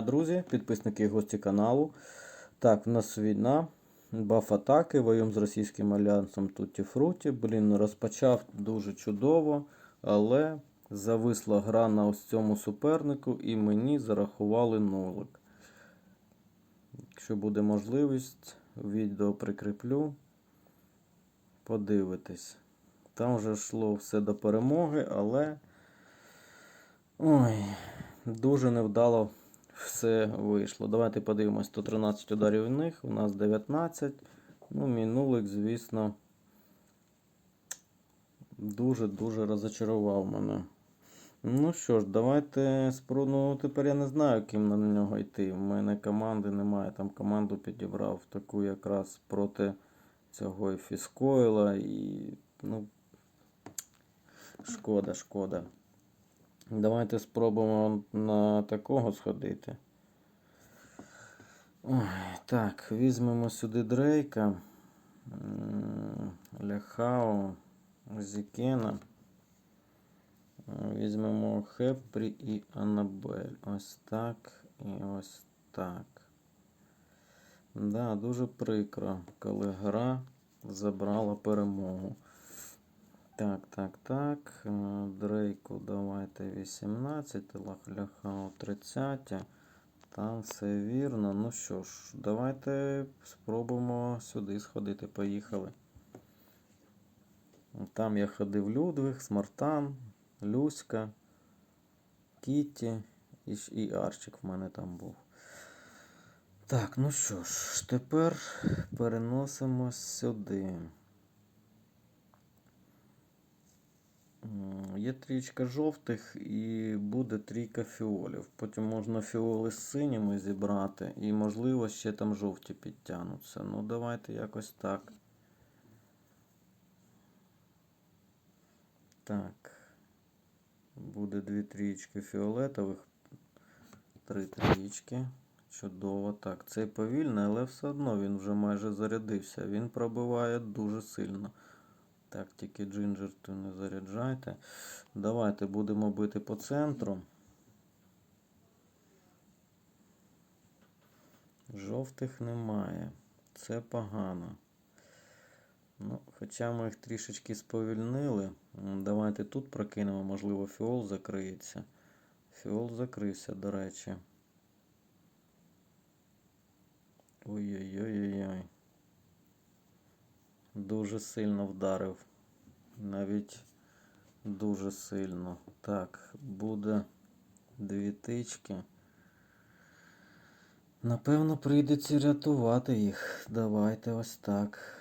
друзі, підписники і гості каналу. Так, в нас війна, баф атаки, воюємо з російським альянсом Тутті Фруті. Блін, розпочав дуже чудово, але зависла гра на ось цьому супернику і мені зарахували нолик. Якщо буде можливість, відео прикріплю. Подивитись. Там вже йшло все до перемоги, але. Ой, дуже невдало все вийшло. Давайте подивимось, 113 ударів в них, у нас 19. Ну, мінулик, звісно, дуже-дуже розочарував мене. Ну що ж, давайте спробуємо. Ну, тепер я не знаю, ким на нього йти. У мене команди немає. Там команду підібрав таку якраз проти цього Фіскойла і. Ну, шкода, шкода. Давайте спробуємо на такого сходити. Ой, так, візьмемо сюди Дрейка, Ляхао, Зікена. Візьмемо Хепрі і Анабель. Ось так і ось так. Да, дуже прикро, коли гра забрала перемогу. Так, так, так. е, Дрейку давайте 18, Лах- Ляхао 30. Там все вірно. Ну що ж, давайте спробуємо сюди сходити. Поїхали. Там я ходив Людвиг, Смартан, Люська, Кітті і, Арчик в мене там був. Так, ну що ж, тепер переносимо сюди. Є трічка жовтих і буде трійка фіолів. Потім можна фіоли з синіми зібрати, і, можливо, ще там жовті підтягнуться. Ну, давайте якось так. Так. Буде дві трічки фіолетових, три трічки. Чудово. Так, цей повільний, але все одно він вже майже зарядився. Він пробиває дуже сильно. Так, тільки джинджер то не заряджайте. Давайте будемо бити по центру. Жовтих немає. Це погано. Ну, хоча ми їх трішечки сповільнили. Давайте тут прокинемо, можливо, фіол закриється. Фіол закрився, до речі. Ой-ой-ой-ой-ой. Дуже сильно вдарив. Навіть дуже сильно. Так, буде дві тички. Напевно, прийдеться рятувати їх. Давайте ось так.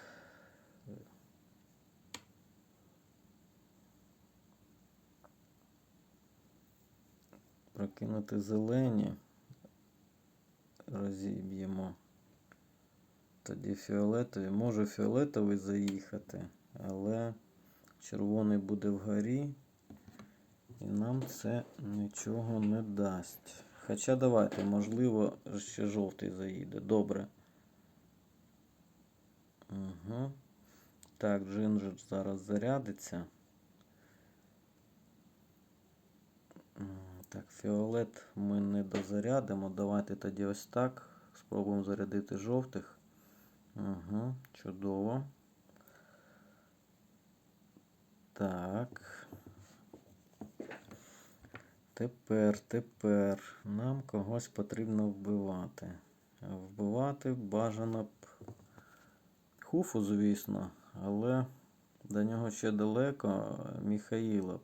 Прокинути зелені. Розіб'ємо. Тоді фіолетовий. Може фіолетовий заїхати, але червоний буде вгорі. І нам це нічого не дасть. Хоча давайте, можливо, ще жовтий заїде. Добре. Угу. Так, джинджер зараз зарядиться. Так, фіолет ми не дозарядимо. Давайте тоді ось так. Спробуємо зарядити жовтих. Угу, чудово. Так. Тепер, тепер нам когось потрібно вбивати. Вбивати бажано б Хуфу, звісно, але до нього ще далеко. Міхаїла б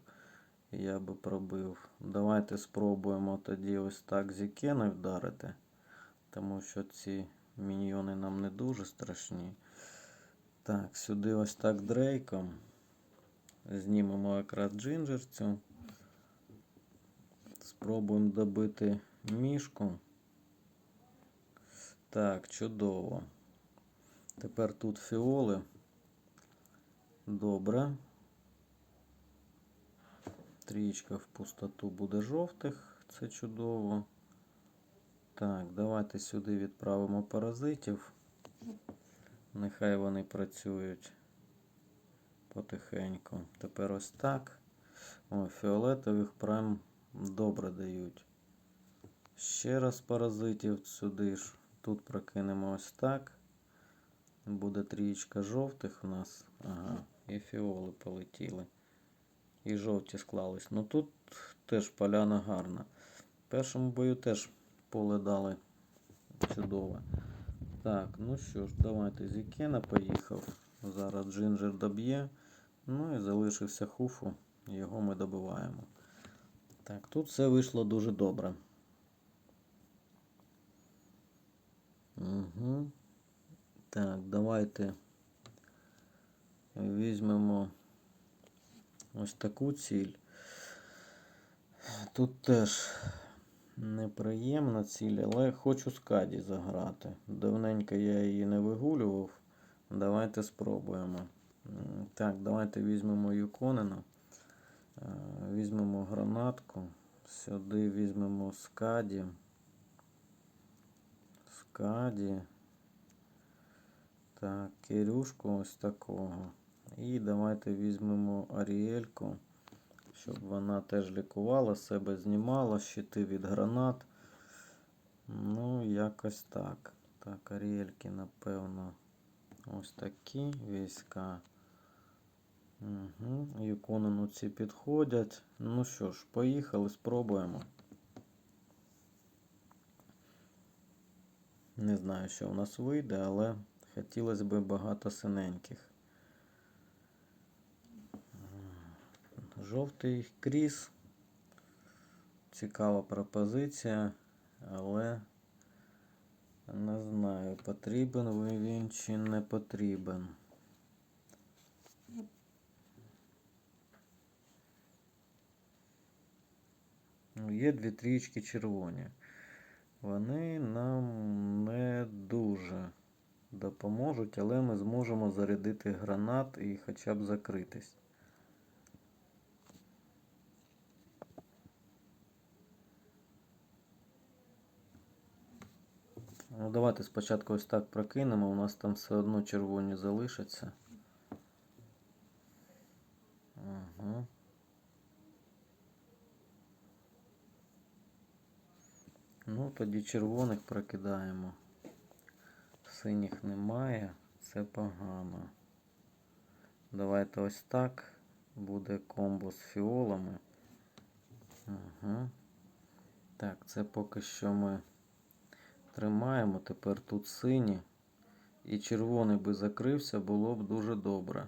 я би пробив. Давайте спробуємо тоді ось так Зікена вдарити, тому що ці міньйони нам не дуже страшні. Так, сюди ось так дрейком. Знімемо якраз джинджерцю. Спробуємо добити мішку. Так, чудово. Тепер тут фіоли. Добре. Трієчка в пустоту буде жовтих. Це чудово. Так, давайте сюди відправимо паразитів. Нехай вони працюють потихеньку. Тепер ось так. О, фіолетових прям добре дають. Ще раз паразитів сюди ж. Тут прокинемо ось так. Буде трієчка жовтих у нас. Ага. І фіоли полетіли. І жовті склались. Ну тут теж поляна гарна. В першому бою теж поле дали чудове. Так, ну що ж, давайте Зікена поїхав. Зараз Джинджер доб'є. Ну і залишився хуфу. Його ми добиваємо. Так, тут все вийшло дуже добре. Угу. Так, давайте візьмемо ось таку ціль. Тут теж неприємна ціль, але хочу скаді заграти. Давненько я її не вигулював. Давайте спробуємо. Так, давайте візьмемо Юконена. Е, Візьмемо гранатку. Сюди візьмемо скаді. Скаді. Так, Кирюшку ось такого. І давайте візьмемо Аріельку, щоб вона теж лікувала себе, знімала щити від гранат. Ну, якось так. Так, Аріельки, напевно, ось такі війська. Угу. Юконену ці підходять. Ну що ж, поїхали, спробуємо. Не знаю, що в нас вийде, але хотілося б багато синеньких. Жовтий кріс. Цікава пропозиція, але не знаю, потрібен він чи не потрібен. Ну, Є дві трічки червоні. Вони нам не дуже допоможуть, але ми зможемо зарядити гранат і хоча б закритись. Ну, давайте спочатку ось так прокинемо, у нас там все одно червоні залишаться. Угу. Ну, тоді червоних прокидаємо. Синіх немає, це погано. Давайте ось так. Буде комбо з фіолами. Угу. Так, це поки що ми тримаємо. Тепер тут сині. І червоний би закрився, було б дуже добре.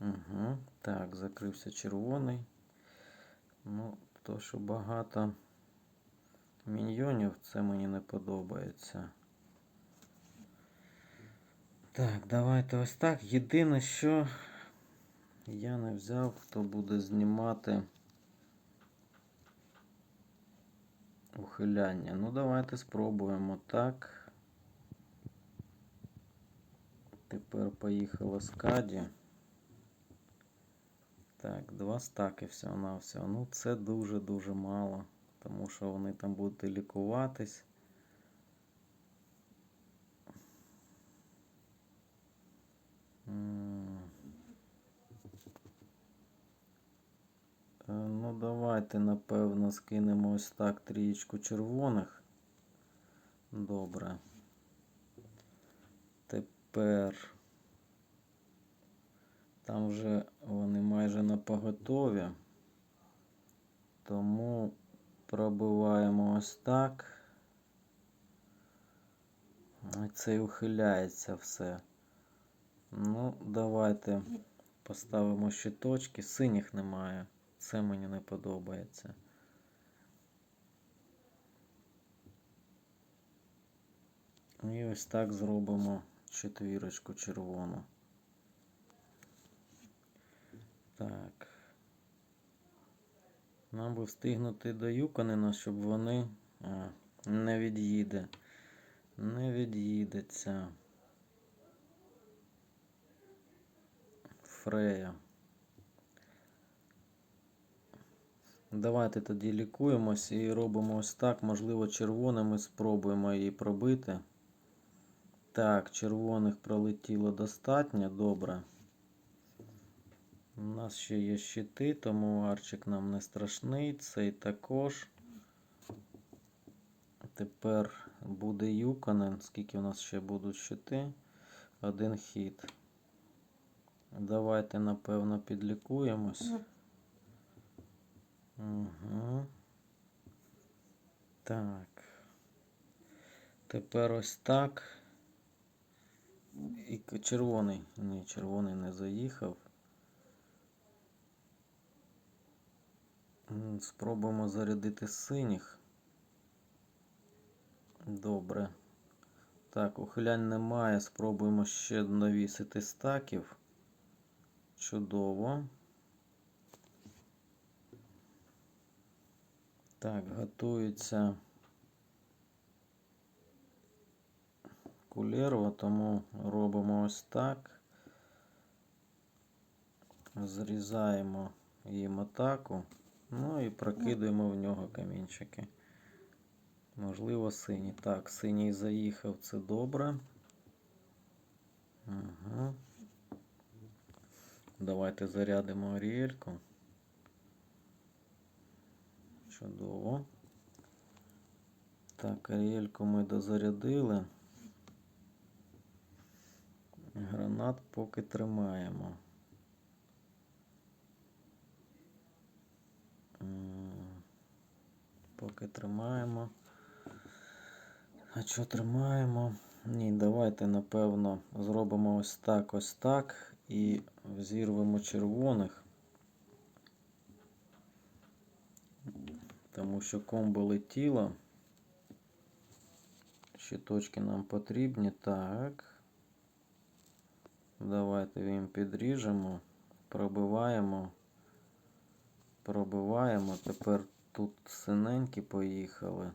Угу. Так, закрився червоний. Ну, то, що багато міньйонів, це мені не подобається. Так, давайте ось так. Єдине, що я не взяв, хто буде знімати ухиляння. Ну, давайте спробуємо так. Тепер поїхала скаді. Так, два стаки всього-навсього. Ну, це дуже-дуже мало. Тому що вони там будуть лікуватись. М. Ну, давайте, напевно, скинемо ось так трієчку червоних. Добре. Тепер там вже вони майже на поготові. Тому пробиваємо ось так. Це і ухиляється все. Ну, давайте поставимо щиточки. Синіх немає. Це мені не подобається. І ось так зробимо четвірочку червону. Так. Нам би встигнути до Юконена, щоб вони а, не від'їде. Не від'їдеться. Фрея. Давайте тоді лікуємось і робимо ось так. Можливо, червоними спробуємо її пробити. Так, червоних пролетіло достатньо. Добре. У нас ще є щити, тому арчик нам не страшний. Цей також. Тепер буде Юконен. Скільки у нас ще будуть щити? Один хід. Давайте, напевно, підлікуємось. Угу. Так. Тепер ось так. І червоний. Ні, червоний не заїхав. Спробуємо зарядити синіх. Добре. Так, ухилянь немає. Спробуємо ще навісити стаків. Чудово. Так, готується кулерва, тому робимо ось так. Зрізаємо їм атаку. Ну і прокидуємо в нього камінчики. Можливо, синій. Так, синій заїхав, це добре. Угу. Давайте зарядимо Аріельку. Чудово. Так, Аріельку ми дозарядили. Гранат поки тримаємо. Поки тримаємо. А що тримаємо? Ні, давайте, напевно, зробимо ось так, ось так. І зірвемо червоних. Тому що комбо летіло. Щиточки нам потрібні. Так. Давайте їм підріжемо. Пробиваємо. Пробиваємо. Тепер тут синенькі поїхали.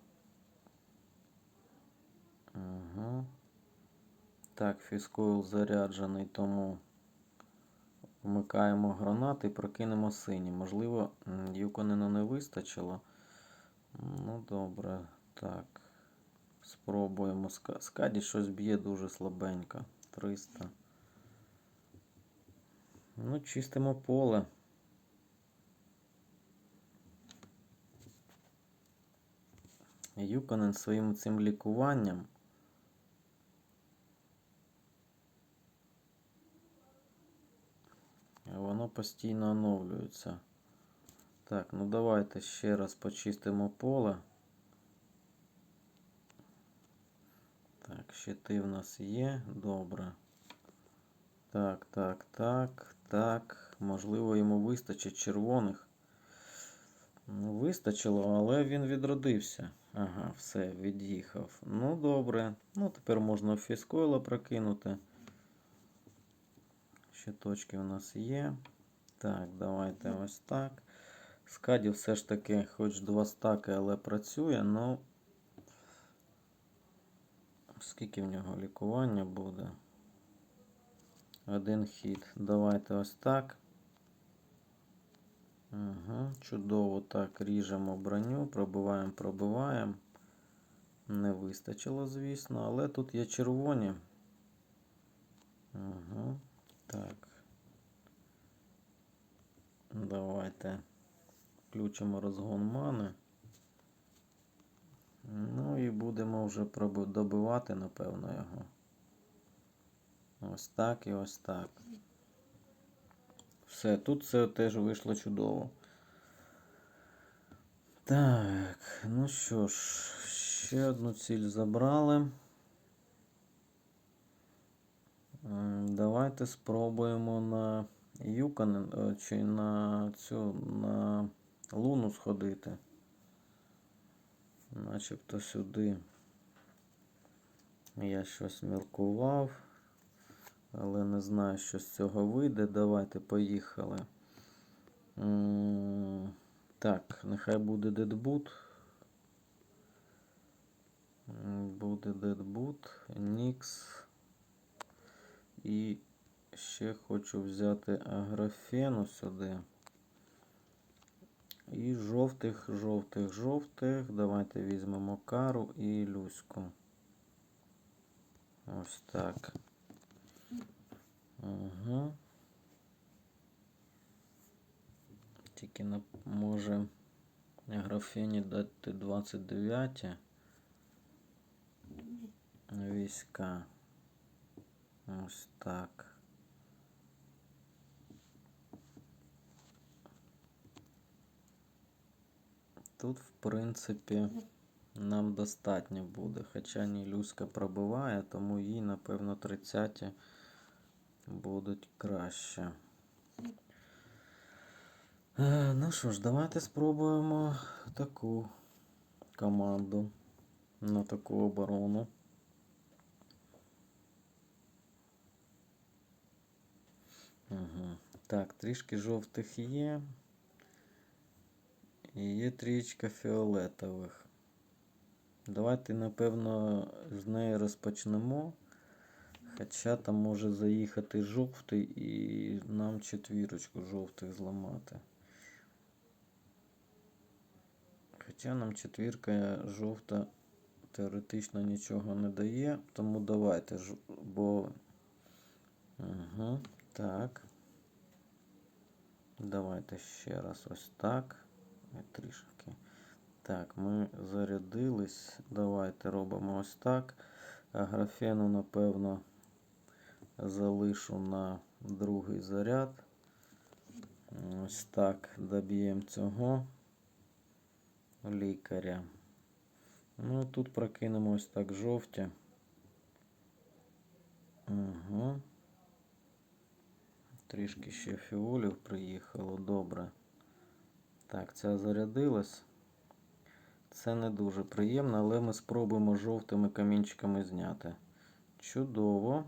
Ага. Так, фіскойл заряджений, тому вмикаємо гранати і прокинемо сині. Можливо, м, не вистачило. Ну, добре. Так. Спробуємо. Ска- Скаді щось б'є дуже слабенько. 300. Ну, чистимо поле. Юконен своїм цим лікуванням. Воно постійно оновлюється. Так, ну давайте ще раз почистимо поле. Так, щити в нас є. Добре. Так, так, так, так. Можливо, йому вистачить червоних. Ну, вистачило, але він відродився. Ага, все, від'їхав. Ну, добре. Ну, тепер можна фіскойла прокинути. Щиточки у нас є. Так, давайте ось так. Скаді все ж таки, хоч два стаки, але працює, ну. Скільки в нього лікування буде? Один хід. Давайте ось так. Угу, чудово так ріжемо броню, пробиваємо, пробиваємо. Не вистачило, звісно, але тут є червоні. Угу, так. Давайте включимо розгон мани. Ну і будемо вже добивати, напевно, його. Ось так і ось так. Все, тут все теж вийшло чудово. Так, ну що ж, ще одну ціль забрали. Давайте спробуємо на Юкон е, чи на цю на Луну сходити. Начебто сюди. Я щось міркував, але не знаю, що з цього вийде. Давайте поїхали. Так, нехай буде дедбут. Буде дедбут, Нікс. І ще хочу взяти аграфену сюди. І жовтих, жовтих, жовтих. Давайте візьмемо кару і люську. Ось так. Угу. Тільки на, може графіні дати 29. війська. Ось так. Тут, в принципі, нам достатньо буде. Хоча Нілюська пробиває, тому їй, напевно, 30 будуть краще. Е, Ну що ж, давайте спробуємо таку команду на таку оборону. Угу. Так, трішки жовтих є. І є трієчка фіолетових. Давайте, напевно, з неї розпочнемо. Хоча там може заїхати жовтий і нам четвірочку жовтих зламати. Хоча нам четвірка жовта теоретично нічого не дає, тому давайте, ж- бо. Угу, так. Давайте ще раз ось так. Трішки. Так, ми зарядились. Давайте робимо ось так. Графену, напевно, залишу на другий заряд. Ось так доб'ємо цього лікаря. Ну, тут прокинемо ось так жовті. Угу. Трішки ще фіолів приїхало, добре. Так, ця зарядилась. Це не дуже приємно, але ми спробуємо жовтими камінчиками зняти. Чудово.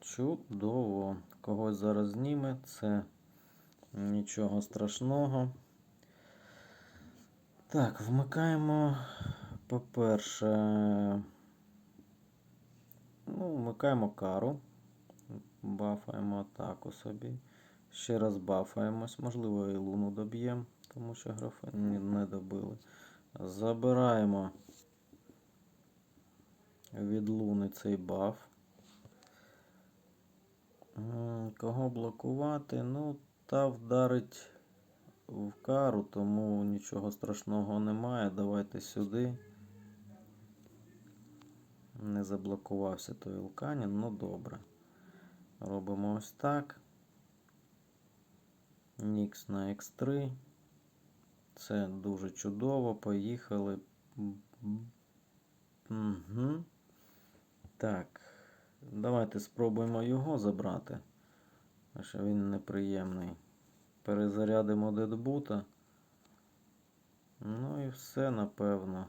Чудово. Когось зараз зніме, це нічого страшного. Так, вмикаємо, по-перше, ну, вмикаємо кару. Бафаємо атаку собі. Ще раз бафаємось. Можливо, і луну доб'ємо, тому що графен не добили. Забираємо від луни цей баф. Кого блокувати? Ну, та вдарить в кару, тому нічого страшного немає. Давайте сюди. Не заблокувався той Вулканін, ну добре. Робимо ось так. Нікс на X3. Це дуже чудово. Поїхали. Угу. Так. Давайте спробуємо його забрати. Що він неприємний. Перезарядимо дедбута. Ну і все, напевно.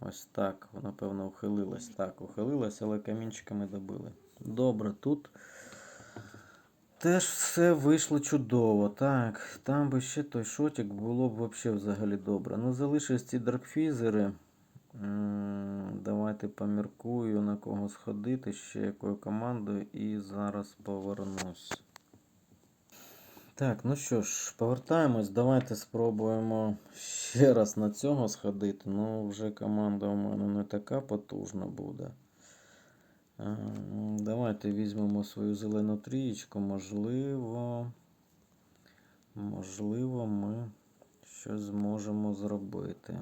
Ось так. Напевно, ухилилась. Так, ухилилась, але камінчиками добили. Добре, тут теж все вийшло чудово. Так, там би ще той шотик було б взагалі добре. Ну, залишились ці дракфізери. Давайте поміркую, на кого сходити, ще якою командою, і зараз повернусь. Так, ну що ж, повертаємось. Давайте спробуємо ще раз на цього сходити. Ну, вже команда у мене не така потужна буде. Е, Давайте візьмемо свою зелену трієчку. Можливо, можливо, ми щось зможемо зробити.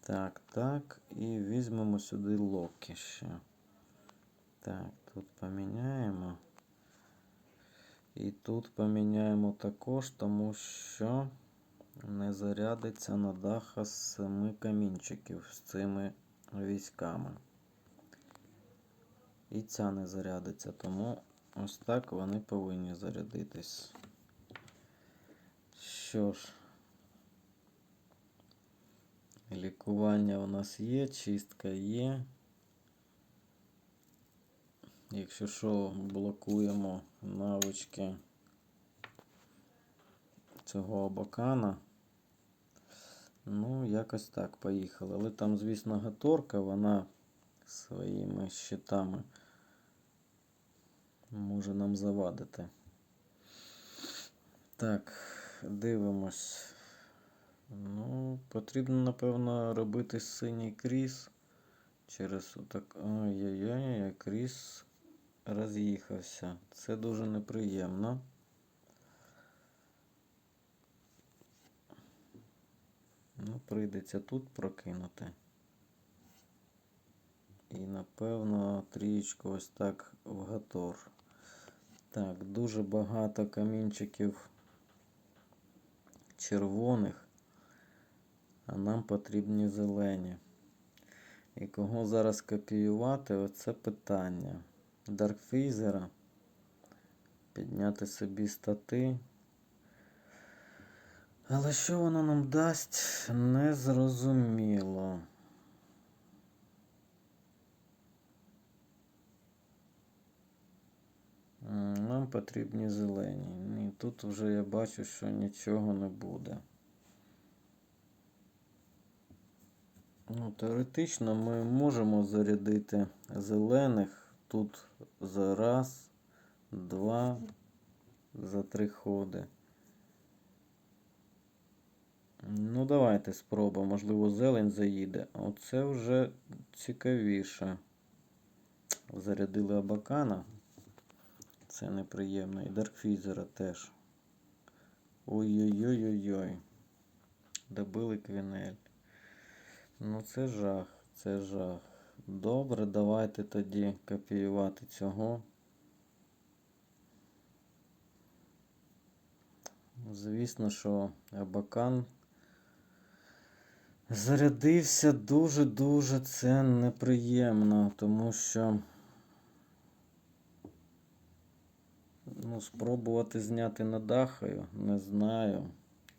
Так, так. І візьмемо сюди Локі ще. Так, тут поміняємо. І тут поміняємо також, тому що не зарядиться на даха з семи камінчиків з цими військами. І ця не зарядиться, тому ось так вони повинні зарядитись. Що ж, лікування у нас є, чистка є. Якщо що, блокуємо навички цього абакана. Ну, якось так, поїхали. Але там, звісно, гаторка, вона своїми щитами може нам завадити. Так, дивимось. Ну, потрібно, напевно, робити синій кріс. Через отак. Ой-ой-ой, кріс роз'їхався. Це дуже неприємно. Ну, прийдеться тут прокинути. І напевно трієчку ось так в гатор. Так, дуже багато камінчиків червоних, а нам потрібні зелені. І кого зараз копіювати, оце питання. Даркфрізера. Підняти собі стати. Але що воно нам дасть, не потрібні зелені. Ні, тут вже я бачу, що нічого не буде. Ну, теоретично ми можемо зарядити зелених тут за раз, два, за три ходи. Ну, давайте спробуємо. Можливо, зелень заїде. Оце вже цікавіше. Зарядили Абакана. Це неприємно. І Даркфізера теж. Ой-ой-ой-ой-ой. Добили Квінель. Ну, це жах, це жах. Добре, давайте тоді копіювати цього. Звісно, що Абакан зарядився дуже-дуже це неприємно, тому що ну, спробувати зняти надахаю, не знаю.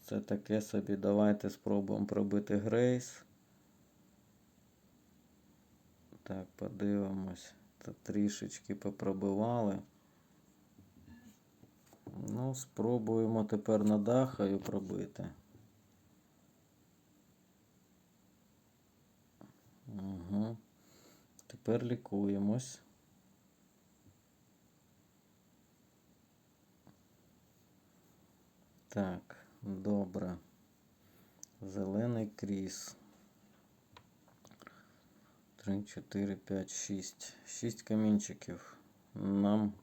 Це таке собі. Давайте спробуємо пробити Грейс. Так, подивимось. Та трішечки попробивали. Ну, спробуємо тепер на дахаю пробити. Угу. Тепер лікуємось. Так, добре. Зелений кріс. 3, 4, 5, 6. 6 камінчиків. Нам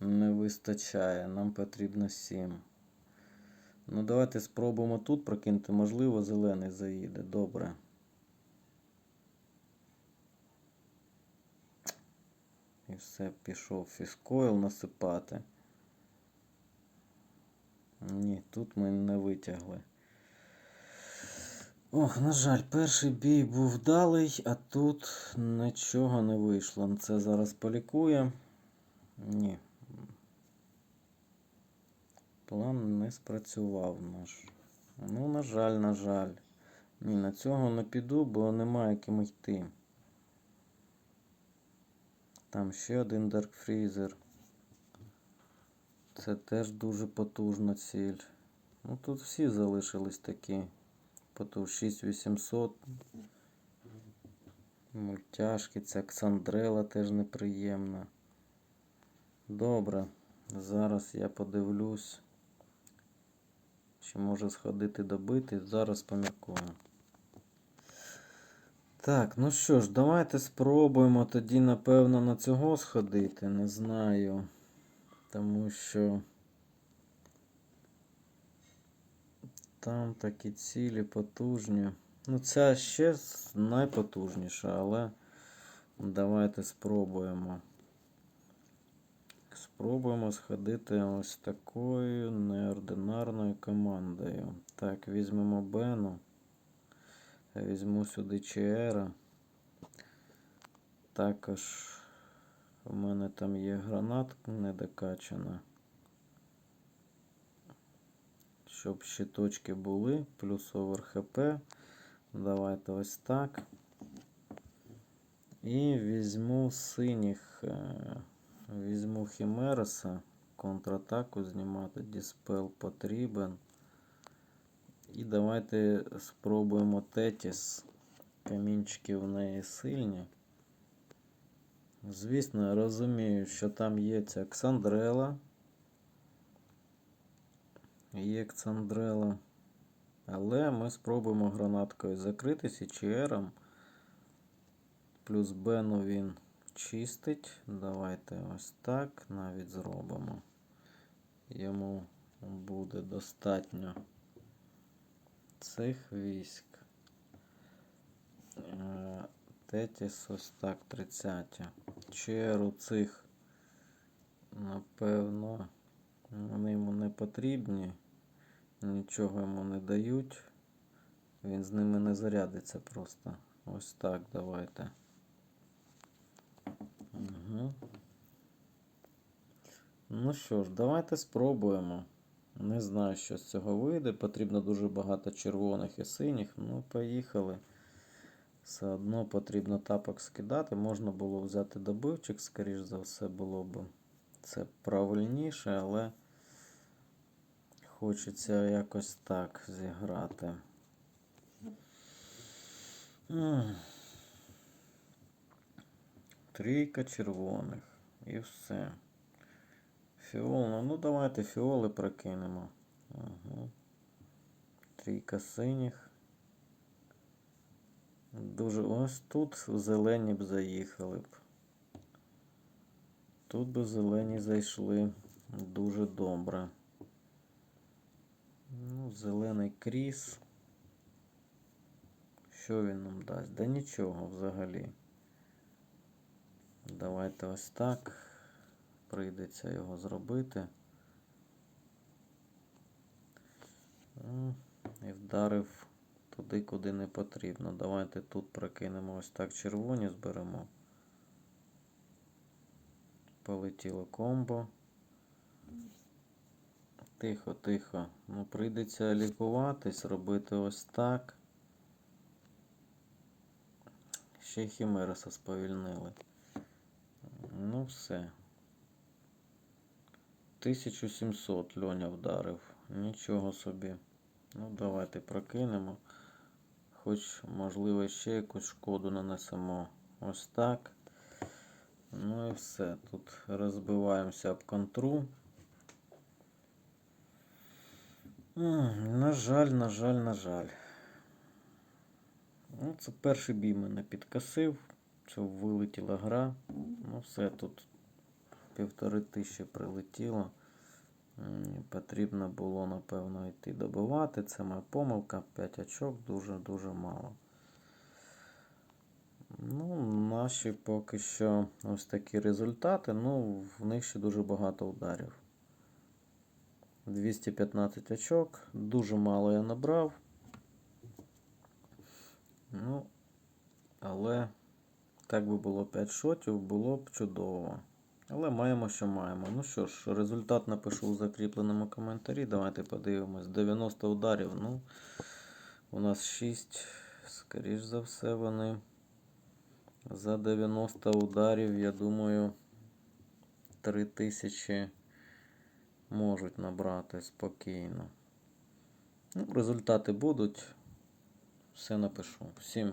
не вистачає. Нам потрібно 7. Ну, давайте спробуємо тут прокинути. Можливо, зелений заїде. Добре. І все, пішов фіскойл насипати. Ні, тут ми не витягли. Ох, на жаль, перший бій був вдалий, а тут нічого не вийшло. Це зараз полікує. Ні. План не спрацював наш. Ну, на жаль, на жаль. Ні, на цього не піду, бо немає ким йти. Там ще один Freezer. Це теж дуже потужна ціль. Ну тут всі залишились такі. Потім 6800. Мультяшки, ця Ксандрела теж неприємна. Добре. Зараз я подивлюсь. Чи може сходити добити. Зараз поміркую. Так, ну що ж, давайте спробуємо тоді, напевно, на цього сходити. Не знаю. Тому що там такі цілі потужні. Ну, ця ще найпотужніша, але давайте спробуємо. Спробуємо сходити ось такою неординарною командою. Так, візьмемо Бену. Візьму сюди Чіера. Також у мене там є гранат недокачана. Щоб щиточки були, плюс овер ХП. Давайте ось так. І візьму синіх. е, Візьму Хімереса. Контратаку знімати. Діспел потрібен. І давайте спробуємо Тетіс. Камінчики в неї сильні. Звісно, я розумію, що там є ця Ксандрела. Є Ксандрела. Але ми спробуємо гранаткою закритись і ЧРом. Плюс Бену він чистить. Давайте ось так навіть зробимо. Йому буде достатньо цих військ. Е, Тетіс ось так 30. Черу цих, напевно, вони йому не потрібні. Нічого йому не дають. Він з ними не зарядиться просто. Ось так давайте. Угу. Ну що ж, давайте спробуємо. Не знаю, що з цього вийде. Потрібно дуже багато червоних і синіх. Ну, поїхали. Все одно потрібно тапок скидати. Можна було взяти добивчик, скоріш за все, було б це правильніше, але хочеться якось так зіграти. Трійка червоних. І все. Фіол, ну давайте фіоли прокинемо. Угу. Трійка синіх. Дуже ось тут зелені б заїхали б. Тут би зелені зайшли дуже добре. Ну, зелений кріс. Що він нам дасть? Да нічого взагалі. Давайте ось так. Прийдеться його зробити. І вдарив туди, куди не потрібно. Давайте тут прокинемо ось так червоні зберемо. Полетіло комбо. Тихо, тихо. Ну, прийдеться лікуватись, робити ось так. Ще й Хімереса сповільнили. Ну, все. 1700 Льоня вдарив. Нічого собі. Ну, давайте прокинемо. Хоч, можливо, ще якусь шкоду нанесемо. Ось так. Ну і все. Тут розбиваємося об контру. На жаль, на жаль, на жаль. Ну, це перший бій мене підкосив. Це вилетіла гра. Ну, все тут півтори тисячі прилетіло. Потрібно було, напевно, йти добивати. Це моя помилка. 5 очок дуже-дуже мало. Ну, наші поки що ось такі результати. Ну, в них ще дуже багато ударів. 215 очок. Дуже мало я набрав. Ну, але так би було 5 шотів, було б чудово. Але маємо, що маємо. Ну що ж, результат напишу у закріпленому коментарі. Давайте подивимось. 90 ударів. Ну, у нас 6. Скоріш за все, вони за 90 ударів, я думаю, 3000 можуть набрати спокійно. Ну, результати будуть. Все напишу. Всім